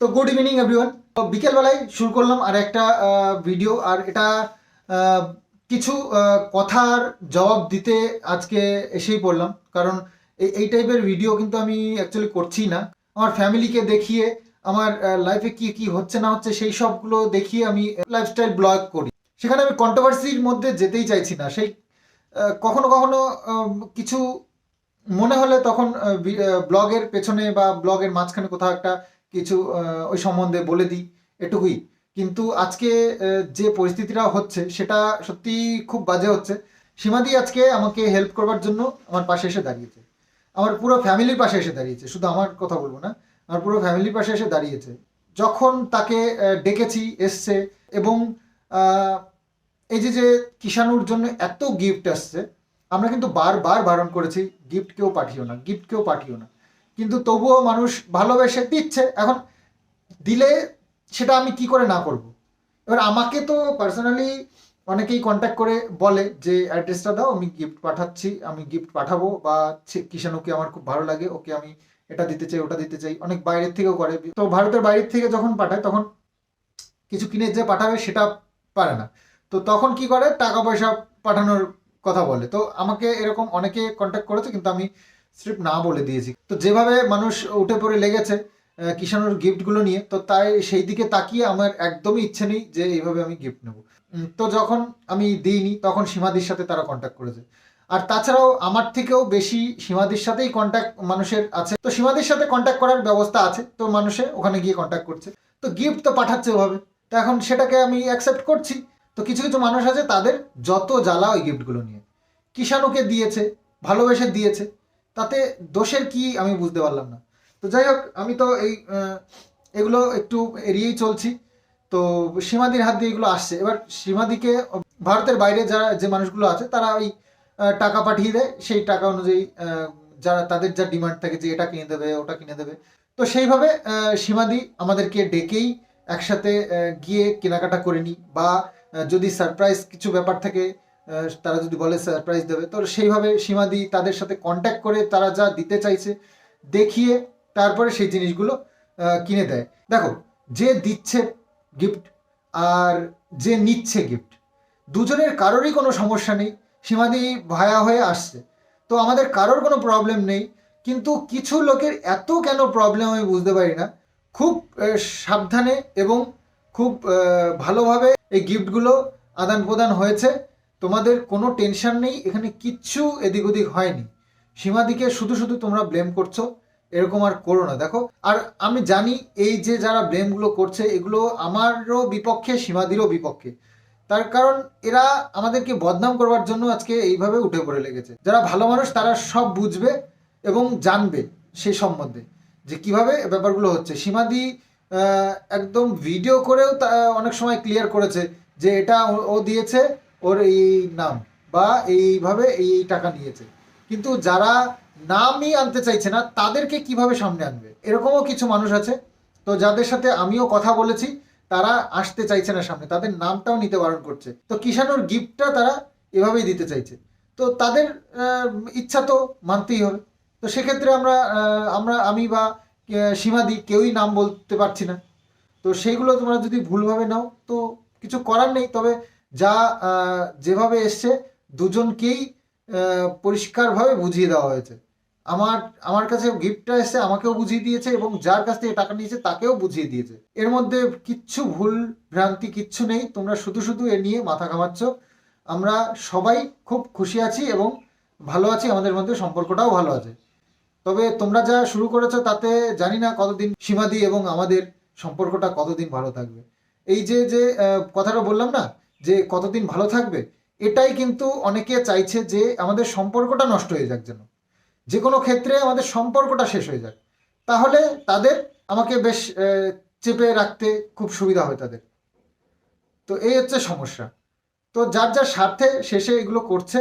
তো good evening everyone বিকেলবেলায় শুরু করলাম আর একটা ভিডিও আর এটা কিছু কথার জবাব দিতে আজকে এসেই পড়লাম। কারণ এই টাইপের ভিডিও কিন্তু আমি অ্যাকচুয়ালি করছি না। আমার ফ্যামিলিকে দেখিয়ে, আমার লাইফে কি কি হচ্ছে না হচ্ছে সেই সবগুলো দেখিয়ে আমি লাইফস্টাইল ব্লগ করি। সেখানে আমি কন্ট্রোভার্সির মধ্যে যেতেই চাইছি না। সেই কখনো কখনো কিছু মনে হলে তখন ব্লগের পেছনে বা ব্লগের মাঝখানে কোথাও একটা কিছু ওই সম্বন্ধে বলে দিই এটুকুই। কিন্তু আজকে যে পরিস্থিতিটা হচ্ছে, সেটা সত্যি খুব বাজে হচ্ছে। সীমাদি আজকে আমাকে হেল্প করবার জন্য আমার পাশে এসে দাঁড়িয়েছে। আমার পুরো ফ্যামিলির পাশে এসে দাঁড়িয়েছে, শুধু আমার কথা বলব না, আমার পুরো ফ্যামিলির পাশে এসে দাঁড়িয়েছে। যখন তাকে ডেকেছি, এসছে এবং এই যে যে কিষাণুর জন্য এত গিফট আসছে, আমরা কিন্তু বারবার বারণ করেছি গিফট কেউ পাঠিও না গিফট কেউ পাঠিও না। কিন্তু তবুও মানুষ ভালোবেসে দিচ্ছে। এখন দিলে সেটা আমি কি করে না করব? এবার আমাকে তো পার্সোনালি অনেকেই কন্ট্যাক্ট করে বলে যে অ্যাড্রেসটা দাও, আমি গিফট পাঠাচ্ছি, আমি গিফট পাঠাবো বা কিষাণুকে আমার খুব ভালো লাগে, ওকে আমি এটা দিতে চাই, ওটা দিতে চাই। অনেক বাইরের থেকেও করে। তো ভারতের বাইরের থেকে যখন পাঠায়, তখন কিছু কিনে যে পাঠাবে সেটা পারে না। তো তখন কি করে? টাকা পয়সা পাঠানোর কথা বলে। তো আমাকে এরকম অনেকে কন্ট্যাক্ট করেছে, কিন্তু আমি স্ট্রিপ না বলে দিয়েছি। তো যেভাবে মানুষ উঠে পড়ে লেগেছে আহ, কিষাণুর গিফটগুলো নিয়ে তো তাই সেই দিকে তাকিয়ে আমার একদমই ইচ্ছে নেই যে এইভাবে আমি গিফট নেব। তো যখন আমি দিইনি তখন সীমাদির সাথে তারা কন্ট্যাক্ট করেছে। আর তাছাড়াও আমার থেকেও বেশি সীমাদির সাথেই কন্ট্যাক্ট মানুষের আছে। তো সীমাদির সাথে কন্ট্যাক্ট করার ব্যবস্থা আছে তো মানুষে ওখানে গিয়ে কন্ট্যাক্ট করছে। তো গিফট তো পাঠাচ্ছে ওভাবে। তো এখন সেটাকে আমি অ্যাকসেপ্ট করছি। তো কিছু কিছু মানুষ আছে তাদের যত জ্বালা ওই গিফটগুলো নিয়ে। কিষাণুকে দিয়েছে ভালোবেসে দিয়েছে। তাতে দোষের কি আমি বুঝতে পারলাম না। তো যাই হোক, আমি তো এই এগুলো একটু এড়িয়েই চলছি। তো সীমাদির হাত দিয়ে এগুলো আসছে। এবার সীমাদিকে ভারতের বাইরে যারা যে মানুষগুলো আছে, তারা ওই টাকা পাঠিয়ে দেয়। সেই টাকা অনুযায়ী যারা তাদের যা ডিমান্ড থাকে যে এটা কিনে দেবে, ওটা কিনে দেবে। তো সেইভাবে সীমাদি আমাদেরকে ডেকেই একসাথে গিয়ে কেনাকাটা করে নিই। বা যদি সারপ্রাইজ কিছু ব্যাপার থাকে তারা যদি বলে সারপ্রাইজ দেবে, তো সেইভাবে সীমাদি তাদের সাথে কন্ট্যাক্ট করে তারা যা দিতে চাইছে, দেখিয়ে তারপরে সেই জিনিসগুলো কিনে দেয়। দেখো, যে দিচ্ছে গিফট আর যে নিচ্ছে গিফট দুজনের কারোরই কোনো সমস্যা নেই সীমাদি ভায়া হয়ে আসছে। তো আমাদের কারোর কোনো প্রবলেম নেই, কিন্তু কিছু লোকের এত কেন প্রবলেম আমি বুঝতে পারি না। খুব সাবধানে এবং খুব ভালোভাবে এই গিফটগুলো আদান প্রদান হয়েছে। তোমাদের কোনো টেনশন নেই, এখানে কিচ্ছু এদিক ওদিক হয়নি। সীমাদিকে শুধু শুধু তোমরা ব্লেম করছ, এরকম আর করো না। দেখো, আর আমি জানি এই যে যারা ব্লেমগুলো করছে, এগুলো আমারও বিপক্ষে, সীমাদিরও বিপক্ষে। তার কারণ এরা আমাদেরকে বদনাম করবার জন্য আজকে এইভাবে উঠে পড়ে লেগেছে। যারা ভালো মানুষ, তারা সব বুঝবে এবং জানবে সেই সম্বন্ধে যে কীভাবে ব্যাপারগুলো হচ্ছে। সীমাদি একদম ভিডিও করেও অনেক সময় ক্লিয়ার করেছে যে এটা ও দিয়েছে ওর এই নাম বা এইভাবে এই টাকা নিয়েছে। কিন্তু যারা নামই আনতে চাইছে না, তাদেরকে কীভাবে সামনে আনবে? এরকমও কিছু মানুষ আছে। তো যাদের সাথে আমিও কথা বলেছি, তারা আসতে চাইছে না সামনে। তাদের নামটাও নিতে বারণ করছে। তো কিষানোর গিফটটা তারা এভাবেই দিতে চাইছে। তো তাদের ইচ্ছা তো মানতেই হবে। তো সেক্ষেত্রে আমরা আমরা, আমি বা সীমাদি কেউই নাম বলতে পারছি না। তো সেইগুলো তোমরা যদি ভুলভাবে নাও, তো কিছু করার নেই। তবে যা যেভাবে এসছে দুজনকেই পরিষ্কারভাবে বুঝিয়ে দেওয়া হয়েছে। আমার আমার কাছে গিফটটা এসে আমাকেও বুঝিয়ে দিয়েছে এবং যার কাছ থেকে টাকা নিয়েছে তাকেও বুঝিয়ে দিয়েছে। এর মধ্যে কিচ্ছু ভুল ভ্রান্তি কিচ্ছু নেই, তোমরা শুধু শুধু এ নিয়ে মাথা ঘামাচ্ছ। আমরা সবাই খুব খুশি আছি এবং ভালো আছি, আমাদের মধ্যে সম্পর্কটাও ভালো আছে। তবে তোমরা যা শুরু করেছ তাতে জানি না কতদিন সীমাদি এবং আমাদের সম্পর্কটা কতদিন ভালো থাকবে। এই যে যে কথাটা বললাম না যে কতদিন ভালো থাকবে, এটাই কিন্তু অনেকে চাইছে যে আমাদের সম্পর্কটা নষ্ট হয়ে যাক যেন। যে কোনো ক্ষেত্রে আমাদের সম্পর্কটা শেষ হয়ে যাক। তাহলে তাদের আমাকে বেশ চেপে রাখতে খুব সুবিধা হয় তাদের। তো এই হচ্ছে সমস্যা। তো যার যার স্বার্থে শেষে এগুলো করছে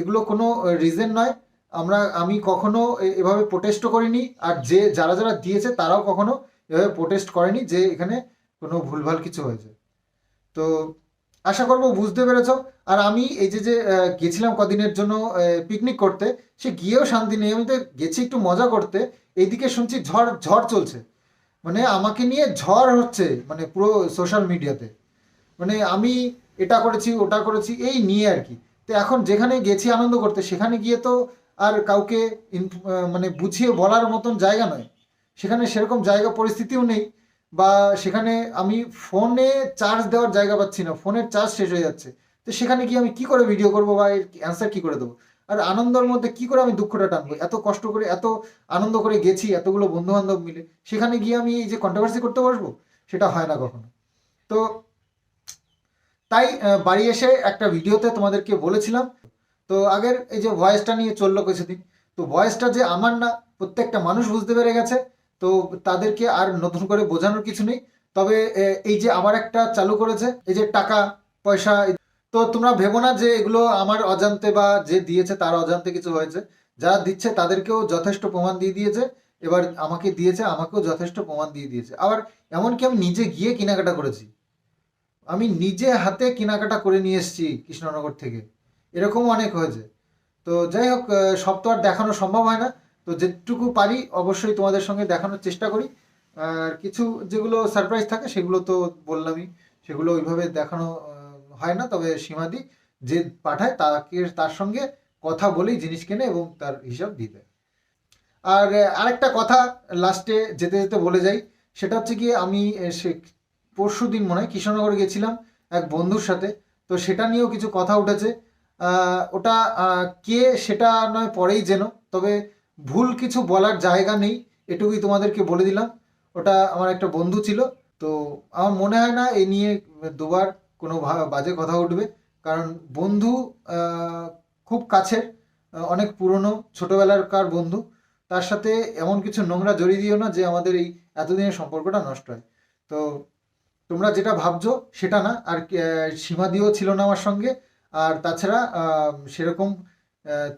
এগুলো কোনো রিজন নয়। আমরা, আমি কখনো এভাবে প্রোটেস্টও করিনি। আর যে, যারা যারা দিয়েছে তারাও কখনো এভাবে প্রোটেস্ট করেনি যে এখানে কোনো ভুলভাল কিছু হয়েছে। তো আশা করব বুঝতে পেরেছ। আর আমি এই যে যে গেছিলাম কদিনের জন্য পিকনিক করতে, সে গিয়েও শান্তি নেই। আমি তো গেছি একটু মজা করতে। এইদিকে শুনছি ঝড় ঝড় চলছে। মানে আমাকে নিয়ে ঝড় হচ্ছে মানে পুরো সোশ্যাল মিডিয়াতে মানে আমি এটা করেছি, ওটা করেছি, এই নিয়ে আর কি। তো এখন যেখানে গেছি আনন্দ করতে, সেখানে গিয়ে তো আর কাউকে মানে বুঝিয়ে বলার মতন জায়গা নয়। সেখানে সেরকম জায়গা, পরিস্থিতিও নেই। বা সেখানে আমি ফোনে চার্জ দেওয়ার জায়গা পাচ্ছি না, ফোনের চার্জ শেষ হয়ে যাচ্ছে। তো সেখানে গিয়ে আমি কি করে ভিডিও করব বা এর অ্যান্সার কি করে দেবো? আর আনন্দের মধ্যে কি করে আমি দুঃখটা টানবো? এত কষ্ট করে, এত আনন্দ করে গেছি, এতগুলো বন্ধু বান্ধব মিলে, সেখানে গিয়ে আমি এই যে কন্ট্রোভার্সি করতে বসবো? সেটা হয় না কখনো। তো তাই বাড়ি এসে একটা ভিডিওতে তোমাদেরকে বলেছিলাম। তো আগের এই যে ভয়েসটা নিয়ে চলল কিছুদিন। তো ভয়েসটা যে আমার না, প্রত্যেকটা মানুষ বুঝতে পেরে গেছে। তো তাদেরকে আর নতুন করে বোঝানোর কিছু নেই। তবে এই যে আবার একটা চালু করেছে, এই যে টাকা, পয়সা তো তোমরা ভেবো না যে এগুলো আমার অজান্তে বা যে দিয়েছে তার অজান্তে কিছু হয়েছে। যারা দিচ্ছে তাদেরকেও যথেষ্ট প্রমাণ দিয়ে দিয়েছে। এবার আমাকে দিয়েছে, আমাকেও যথেষ্ট প্রমাণ দিয়ে দিয়েছে। আবার এমনকি আমি নিজে গিয়ে কেনাকাটা করেছি। আমি নিজে হাতে কেনাকাটা করে নিয়ে এসেছি কৃষ্ণনগর থেকে। এরকমও অনেক হয়েছে। তো যাই হোক সব তো আর দেখানো সম্ভব হয় না। তো যেটুকু পারি অবশ্যই তোমাদের সঙ্গে দেখানোর চেষ্টা করি। আর কিছু যেগুলো সারপ্রাইজ থাকে, সেগুলো তো বললামই। সেগুলো ওইভাবে দেখানো হয় না। তবে সীমাদি যে পাঠায়, তাকে, তার সঙ্গে কথা বলেই জিনিস কেনে এবং তার হিসাব দিয়ে দেয়। আর আরেকটা কথা লাস্টে যেতে যেতে বলে যাই। সেটা হচ্ছে কি আমি সে পরশু দিন মনে হয় কৃষ্ণনগর গেছিলাম এক বন্ধুর সাথে। তো সেটা নিয়েও কিছু কথা উঠেছে। ওটা কে সেটা নয় পরেই যেন তবে ভুল কিছু বলার জায়গা নেই এটুকুই তোমাদেরকে বলে দিলাম। ওটা আমার একটা বন্ধু ছিল তো আমার মনে হয় না এ নিয়ে দুবার কোনো বাজে কথা উঠবে। কারণ বন্ধু খুব কাছের অনেক পুরনো ছোটবেলাকার বন্ধু। তার সাথে এমন কিছু নোংরা জড়িয়ে দিও না যে আমাদের এই এতদিনের সম্পর্কটা নষ্ট হয়। তো তোমরা যেটা ভাবছ সেটা না আর আহ, সীমাদিও ছিল না আমার সঙ্গে। আর তাছাড়া সেরকম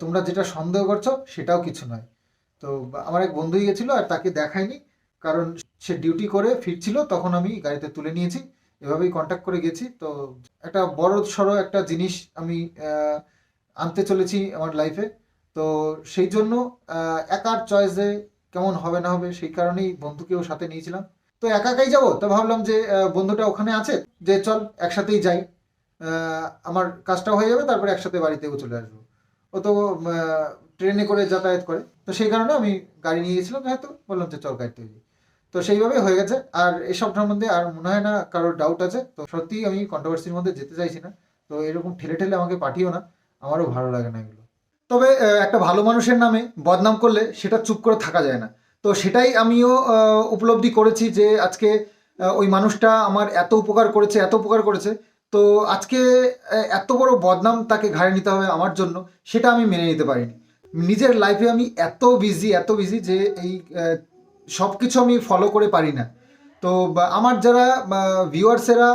তোমরা যেটা সন্দেহ করছ সেটাও কিছু নয়। তো আমার এক বন্ধুই গেছিল আর তাকে দেখায়নি, কারণ সে ডিউটি করে ফিরছিল, তখন আমি গাড়িতে তুলে নিয়েছি, এভাবেই কন্ট্যাক্ট করে গেছি। তো একটা বড় সড়ো একটা জিনিস আমি আনতে চলেছি আমার লাইফে তো সেই জন্য একার চয়েসে কেমন হবে না হবে সেই কারণেই বন্ধুকেও সাথে নিয়েছিলাম। তো একা একাই যাব? তো ভাবলাম যে বন্ধুটা ওখানে আছে, যে চল একসাথেই যাই। আমার কাজটা হয়ে যাবে, তারপরে একসাথে বাড়িতেও চলে আসব। ও তো ট্রেনে করে যাতায়াত করে। তো সেই কারণে আমি গাড়ি নিয়ে গেছিলাম, হয়তো বললাম যে চল গাড়িতে যাই তো সেইভাবেই হয়ে গেছে। আর এসব সম্বন্ধে আর মনে হয় না কারোর ডাউট আছে। তো সত্যিই আমি কন্ট্রোভার্সির মধ্যে যেতে চাইছি না। তো এরকম ঠেলে ঠেলে আমাকে পাঠিও না। আমারও ভালো লাগে না এগুলো। তবে একটা ভালো মানুষের নামে বদনাম করলে সেটা চুপ করে থাকা যায় না। তো সেটাই আমিও উপলব্ধি করেছি যে আজকে ওই মানুষটা আমার এত উপকার করেছে, এত উপকার করেছে তো আজকে এত বড় বদনাম তাকে ঘাড়ে নিতে হবে আমার জন্য, সেটা আমি মেনে নিতে পারিনি। নিজের লাইফে আমি এত বিজি এত বিজি যে এই সব কিছু আমি ফলো করে পারি না। তো আমার যারা ভিউয়ার্সেরা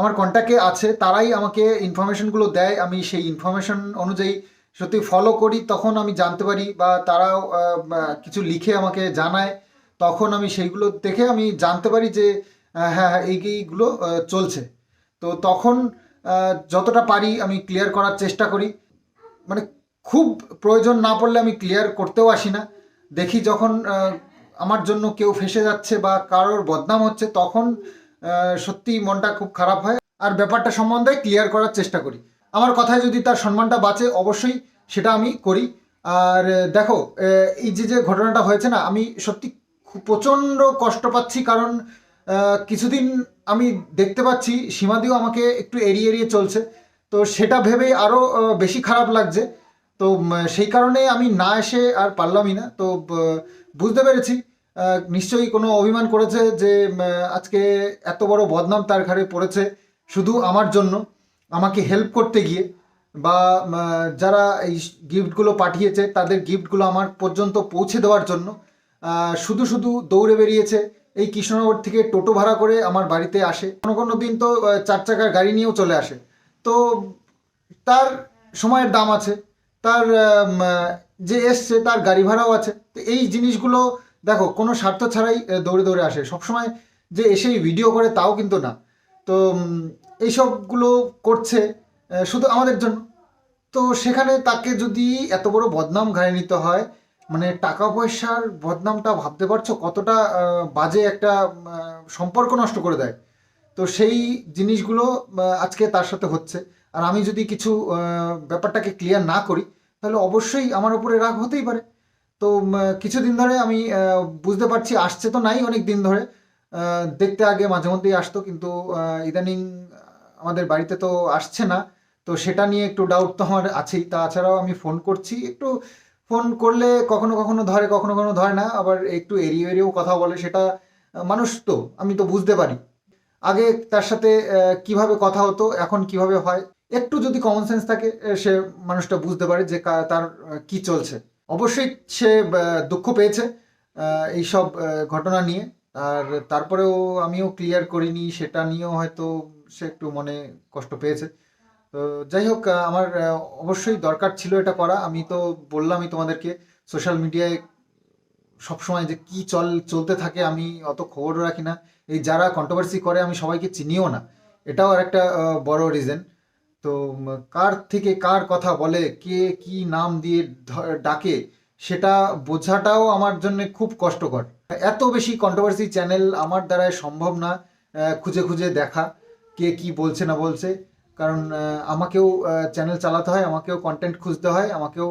আমার কন্ট্যাক্টে আছে, তারাই আমাকে ইনফরমেশনগুলো দেয়, আমি সেই ইনফরমেশন অনুযায়ী সত্যি ফলো করি, তখন আমি জানতে পারি, বা তারাও কিছু লিখে আমাকে জানায়, তখন আমি সেইগুলো দেখে আমি জানতে পারি যে হ্যাঁ হ্যাঁ এইগুলো চলছে। তো তখন যতটা পারি আমি ক্লিয়ার করার চেষ্টা করি। মানে খুব প্রয়োজন না পড়লে আমি ক্লিয়ার করতেও আসি না। দেখি যখন আমার জন্য কেউ ফেসে যাচ্ছে বা কারোর বদনাম হচ্ছে, তখন সত্যি মনটা খুব খারাপ হয়। আর ব্যাপারটা সম্বন্ধে ক্লিয়ার করার চেষ্টা করি। আমার কথায় যদি তার সম্মানটা বাঁচে, অবশ্যই সেটা আমি করি। আর দেখো এই যে যে ঘটনাটা হয়েছে না, আমি সত্যি প্রচণ্ড কষ্ট পাচ্ছি কারণ কিছুদিন আমি দেখতে পাচ্ছি, সীমাদিও আমাকে একটু এড়িয়ে এড়িয়ে চলছে। তো সেটা ভেবেই আরও বেশি খারাপ লাগছে। তো সেই কারণে আমি না এসে আর পারলামই না। তো বুঝতে পেরেছি। নিশ্চয়ই কোনো অভিমান করেছে যে আজকে এত বড় বদনাম তার ঘাড়ে পড়েছে শুধু আমার জন্য। আমাকে হেল্প করতে গিয়ে বা যারা এই গিফটগুলো পাঠিয়েছে, তাদের গিফটগুলো আমার পর্যন্ত পৌঁছে দেওয়ার জন্য। শুধু শুধু দৌড়ে বেরিয়েছে। এই কৃষ্ণনগর থেকে টোটো ভাড়া করে আমার বাড়িতে আসে। কোনো কোনো দিন তো চার চাকার গাড়ি নিয়েও চলে আসে। তো তার সময়ের দাম আছে, তার যে এসছে তার গাড়ি ভাড়াও আছে। তো এই জিনিসগুলো, দেখো, কোনো স্বার্থ ছাড়াই দৌড়ে দৌড়ে আসে। সবসময় যে এসেই ভিডিও করে তাও কিন্তু না। তো এইসবগুলো করছে শুধু আমাদের জন্য। তো সেখানে তাকে যদি এত বড় বদনাম ঘাড়ে নিতে হয় মানে টাকা পয়সার বদনামটা ভাবতে পারছ? কতটা বাজে একটা সম্পর্ক নষ্ট করে দেয়। তো সেই জিনিসগুলো আজকে তার সাথে হচ্ছে। আর আমি যদি কিছু ব্যাপারটাকে ক্লিয়ার না করি, তাহলে অবশ্যই আমার উপরে রাগ হতেই পারে। তো কিছুদিন ধরে আমি বুঝতে পারছি, আসছে তো নাই অনেক দিন ধরে দেখতে আগে মাঝে মধ্যেই আসতো, কিন্তু ইদানিং আমাদের বাড়িতে তো আসছে না। তো সেটা নিয়ে একটু ডাউট তো আমার আছেই। তাছাড়াও আমি ফোন করছি, একটু ফোন করলে কখনো কখনো ধরে, কখনো কখনো ধরে না, আবার একটু এড়িয়ে এড়িয়েও কথা বলে, সেটা মানুষ তো, আমি তো বুঝতে পারি। আগে তার সাথে কীভাবে কথা হতো, এখন কীভাবে হয়, একটু যদি কমন সেন্স থাকে সে মানুষটা বুঝতে পারে যে তার কি চলছে। অবশ্যই সে দুঃখ পেয়েছে এইসব ঘটনা নিয়ে। আর তারপরেও আমিও ক্লিয়ার করিনি, সেটা নিয়েও হয়তো সে একটু মনে কষ্ট পেয়েছে। তো যাই হোক আমার অবশ্যই দরকার ছিল এটা করা। আমি তো বললামই তোমাদেরকে সোশ্যাল মিডিয়ায় সবসময় যে কি চল, চলতে থাকে, আমি অত খবরও রাখি না। এই যারা কন্ট্রোভার্সি করে, আমি সবাইকে চিনিও না। এটাও আর একটা বড় রিজন তো কার থেকে কার কথা বলে, কে কি নাম দিয়ে ডাকে, সেটা বোঝাটাও আমার জন্য খুব কষ্টকর। এত বেশি কন্ট্রোভার্সি চ্যানেল আমার দ্বারায় সম্ভব না খুঁজে খুঁজে দেখা, কে কি বলছে না বলছে। কারণ আমাকেও চ্যানেল চালাতে হয়, আমাকেও কন্টেন্ট খুঁজতে হয়, আমাকেও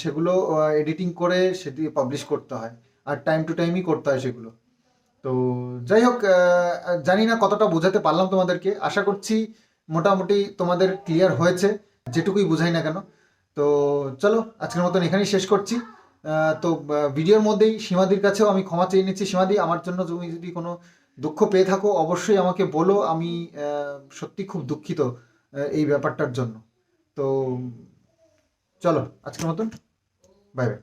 সেগুলো এডিটিং করে সেটি পাবলিশ করতে হয় আর টাইম টু টাইমই করতে হয় সেগুলো। তো যাই হোক জানি না কতটা বোঝাতে পারলাম তোমাদেরকে, আশা করছি মোটামুটি তোমাদের ক্লিয়ার হয়েছে, যেটুকুই বুঝাই না কেন। তো চলো, আজকের মতন এখানেই শেষ করছি। তো ভিডিওর মধ্যেই সীমাদির কাছেও আমি ক্ষমা চেয়ে নিচ্ছি। সীমাদি, আমার জন্য তুমি যদি কোনো দুঃখ পেয়ে থাকো, অবশ্যই আমাকে বলো, আমি সত্যি খুব দুঃখিত এই ব্যাপারটার জন্য। তো, চলো, আজকের মতন বাই বাই